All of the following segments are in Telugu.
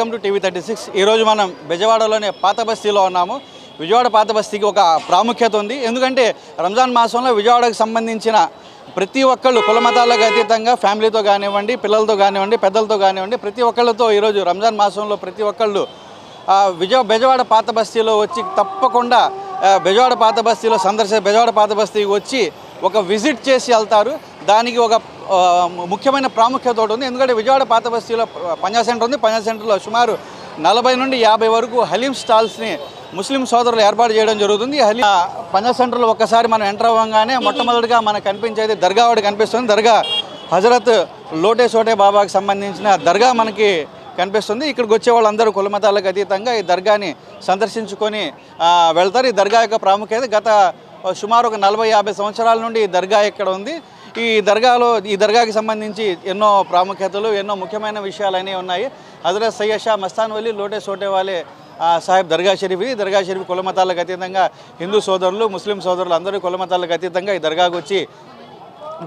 Welcome to TV thirty six. ఈరోజు మనం బెజవాడలోని పాత బస్తీలో ఉన్నాము. విజయవాడ పాత బస్తీకి ఒక ప్రాముఖ్యత ఉంది. ఎందుకంటే రంజాన్ మాసంలో విజయవాడకు సంబంధించిన ప్రతి ఒక్కళ్ళు కుల మతాలకు అతీతంగా ఫ్యామిలీతో కానివ్వండి పిల్లలతో కానివ్వండి పెద్దలతో కానివ్వండి ప్రతి ఒక్కళ్ళతో ఈరోజు రంజాన్ మాసంలో ప్రతి ఒక్కళ్ళు విజయ బెజవాడ పాత బస్తీలో వచ్చి తప్పకుండా బెజవాడ పాత బస్తీలో సందర్శ బెజవాడ పాత బస్తీకి వచ్చి ఒక విజిట్ చేసి వెళ్తారు. దానికి ఒక ముఖ్యమైన ప్రాముఖ్యత ఒకటి ఉంది. ఎందుకంటే విజయవాడ పాత బస్తీలో పంజా సెంటర్ ఉంది. పంజా సెంటర్లో సుమారు నలభై నుండి యాభై వరకు హలీం స్టాల్స్ని ముస్లిం సోదరులు ఏర్పాటు చేయడం జరుగుతుంది. హలీ హలీం పంజా సెంటర్లో ఒక్కసారి మనం ఎంటర్ అవ్వగానే మొట్టమొదటిగా మనకు కనిపించేది దర్గా ఒకటి కనిపిస్తుంది. దర్గా హజరత్ లోటే సోటే బాబాకి సంబంధించిన దర్గా మనకి కనిపిస్తుంది. ఇక్కడికి వచ్చే వాళ్ళందరూ కులమతాలకు అతీతంగా ఈ దర్గాని సందర్శించుకొని వెళ్తారు. ఈ దర్గా యొక్క ప్రాముఖ్యత గత సుమారు ఒక నలభై యాభై సంవత్సరాల నుండి ఈ దర్గా ఇక్కడ ఉంది. ఈ దర్గాలో ఈ దర్గాకి సంబంధించి ఎన్నో ప్రాముఖ్యతలు ఎన్నో ముఖ్యమైన విషయాలు అనేవి ఉన్నాయి. హజరత్ సయ్యద్ షా మస్తాన్ వలి లోటే సోటేవాలే సాహెబ్ దర్గా షరీఫ్. ఇది దర్గా షరీఫ్ కులమతాలకు అతీతంగా హిందూ సోదరులు ముస్లిం సోదరులు అందరూ కులమతాలకు అతీతంగా ఈ దర్గాకు వచ్చి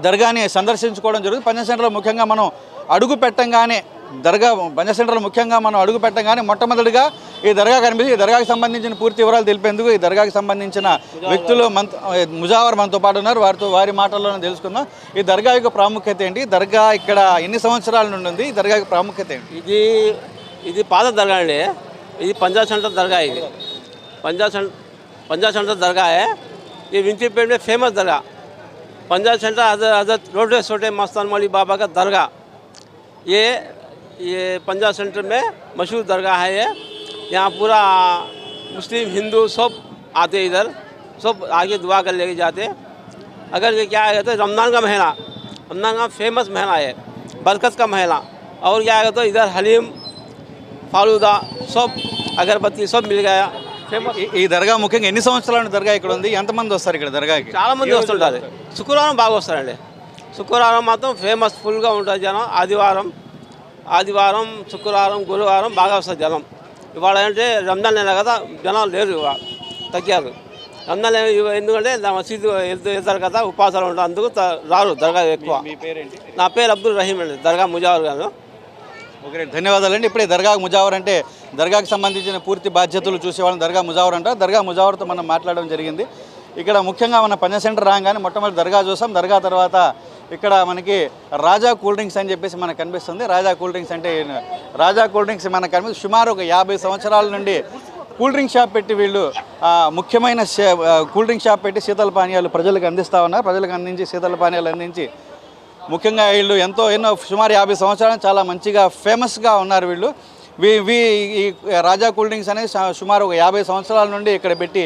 దర్గాని సందర్శించుకోవడం జరుగుతుంది. పంచ సెంటర్లో ముఖ్యంగా మనం అడుగు పెట్టంగానే దర్గా పంజా సెంటర్లో ముఖ్యంగా మనం అడుగు పెట్టంగానే మొట్టమొదటిగా ఈ దర్గా కనిపిస్తుంది ఈ దర్గాకి సంబంధించిన పూర్తి వివరాలు తెలిపేందుకు ఈ దర్గాకి సంబంధించిన వ్యక్తులు మన ముజావర్ మనతో పాటు ఉన్నారు వారితో వారి మాటల్లోనే తెలుసుకుందాం ఈ దర్గా యొక్క ప్రాముఖ్యత ఏంటి దర్గా ఇక్కడ ఎన్ని సంవత్సరాల నుండి ఉంది ఈ దర్గా యొక్క ప్రాముఖ్యత ఏంటి ఇది ఇది పాత దర్గా అండి ఇది పంజాబ్ సెంటర్ దర్గా ఇది పంజాబ్ సెంటర్ పంజాబ్ సెంటర్ దర్గా है ये विंचीपेट में फेमस दरगाह पंजाब सेंटर हजरत हजरत रोटे छोटे मस्तान मौली बाबा का दरगाह ये ये पंजाब सेंटर में मशहूर दरगाह है ये यहाँ पूरा मुस्लिम हिंदू सब आते इधर सब आगे दुआ कर लेके जाते अगर ये क्या है तो रमज़ान का महीना रमज़ान का फेमस महीना है बरकत का महीना और क्या है तो इधर हलीम फालूदा सब अगरबत्ती सब मिल गया फेमस ఈ- ఈ దర్గా ముఖ్యంగా ఎన్ని సంవత్సరాల నుండి దర్గా ఇక్కడ ఉంది ఎంతమంది వస్తారు ఇక్కడ దర్గాకి చాలా మంది వస్తుంటారు శుక్రవారం బాగా వస్తారండి శుక్రవారం మాత్రం ఫేమస్ ఫుల్గా ఉంటుంది జనం ఆదివారం ఆదివారం శుక్రవారం గురువారం బాగా వస్తుంది జనం ఇవాళ అంటే రంజాన్ నెల కదా జనం లేరు ఇవాళ తగ్గారు. రంజాన్ ఎందుకంటే నా మసీదు వెళ్తూ వెళ్తారు కదా ఉపాసాలు ఉంటారు అందుకు రారు దర్గా ఎక్కువ. నా పేరు అబ్దుల్ రహీం అండి దర్గా ముజావర్ గారు. ఓకే ధన్యవాదాలండి. ఇప్పుడే దర్గా ముజావర్ అంటే దర్గాకి సంబంధించిన పూర్తి బాధ్యతలు చూసేవాళ్ళని దర్గా ముజావర్ అంటారు. దర్గా ముజావర్తో మనం మాట్లాడడం జరిగింది. ఇక్కడ ముఖ్యంగా మన పంజా సెంటర్ రాగానే మొట్టమొదటి దర్గా చూసాం. దర్గా తర్వాత ఇక్కడ మనకి రాజా కూల్ డ్రింక్స్ అని చెప్పేసి మనకు కనిపిస్తుంది. రాజా కూల్ డ్రింక్స్ అంటే రాజా కూల్ డ్రింక్స్ మనకు కనిపిస్తుంది. సుమారు ఒక యాభై సంవత్సరాల నుండి కూల్ డ్రింక్ షాప్ పెట్టి వీళ్ళు ముఖ్యమైన కూల్ డ్రింక్ షాప్ పెట్టి శీతల పానీయాలు ప్రజలకు అందిస్తూ ఉన్నారు. ప్రజలకు అందించి శీతల పానీయాలు అందించి ముఖ్యంగా వీళ్ళు ఎంతో ఎన్నో సుమారు యాభై సంవత్సరాలు చాలా మంచిగా ఫేమస్గా ఉన్నారు వీళ్ళు. వీ వీ ఈ రాజా కూల్ డ్రింక్స్ అనేది సుమారు ఒక యాభై సంవత్సరాల నుండి ఇక్కడ పెట్టి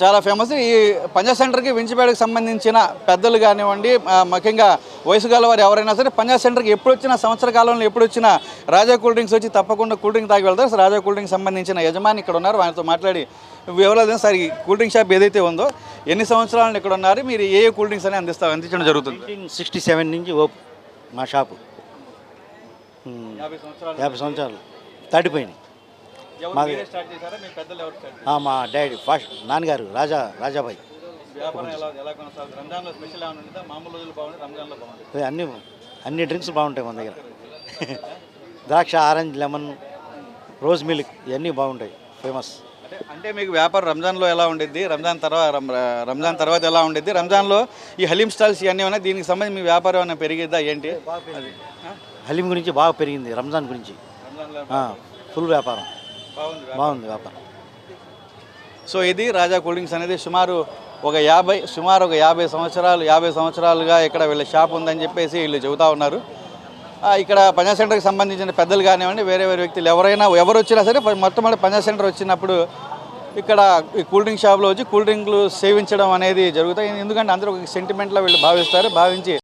చాలా ఫేమస్ ఈ పంజా సెంటర్కి వించిపేటకు సంబంధించిన పెద్దలు కానివ్వండి ముఖ్యంగా వయసు గల వారు ఎవరైనా సరే పంజా సెంటర్కి ఎప్పుడు వచ్చినా సంవత్సర కాలంలో ఎప్పుడు వచ్చినా రాజా కూల్ డ్రింక్స్ వచ్చి తప్పకుండా కూల్ డ్రింక్ తాగి వెళ్తారు. రాజా కూల్ డ్రింక్ సంబంధించిన యజమాని ఇక్కడ ఉన్నారు. వారితో మాట్లాడి వివరాలు. సార్ ఈ కూల్ డ్రింక్ షాప్ ఏదైతే ఉందో ఎన్ని సంవత్సరాలు ఇక్కడ ఉన్నారు? మీరు ఏ ఏ కూల్ డ్రింక్స్ అని అందిస్తా? అందించడం జరుగుతుంది. సిక్స్టీ సెవెన్ నుంచి ఓప్ మా షాపు. యాభై సంవత్సరాలు. యాభై సంవత్సరాలు. ఎవరు మాది- మీ డాడీ ఫస్ట్ నాన్నగారు రాజా రాజాబాయి. అన్ని అన్ని డ్రింక్స్ బాగుంటాయి మన దగ్గర. ద్రాక్ష ఆరెంజ్ లెమన్ రోజ్ మిల్క్ ఇవన్నీ బాగుంటాయి ఫేమస్. అంటే మీకు వ్యాపారం రంజాన్లో ఎలా ఉండిద్ది? రంజాన్ తర్వాత రంజాన్ తర్వాత ఎలా ఉండిద్ది? రంజాన్లో ఈ హలీం స్టాల్స్ ఇవన్నీ ఉన్నాయి దీనికి సంబంధించి మీ వ్యాపారం ఏమైనా పెరిగిద్దా? ఏంటి? హలీం గురించి బాగా పెరిగింది రంజాన్ గురించి. ఫుల్ వ్యాపారం. బాగుంది వ్యాపారం. సో ఇది రాజా కూల్ డ్రింక్స్ అనేది సుమారు ఒక యాభై సుమారు ఒక యాభై సంవత్సరాలు యాభై సంవత్సరాలుగా ఇక్కడ వీళ్ళ షాప్ ఉందని చెప్పేసి వీళ్ళు చెబుతా ఉన్నారు. ఇక్కడ పంజాబ్ సెంటర్కి సంబంధించిన పెద్దలు కానివ్వండి వేరే వేరే వ్యక్తులు ఎవరైనా ఎవరు వచ్చినా సరే మొట్టమొదటి పంజాబ్ సెంటర్ వచ్చినప్పుడు ఇక్కడ ఈ కూల్ డ్రింక్ షాప్లో వచ్చి కూల్ డ్రింక్లు సేవించడం అనేది జరుగుతాయి. ఎందుకంటే అందరూ ఒక సెంటిమెంట్లో వీళ్ళు భావిస్తారు భావించి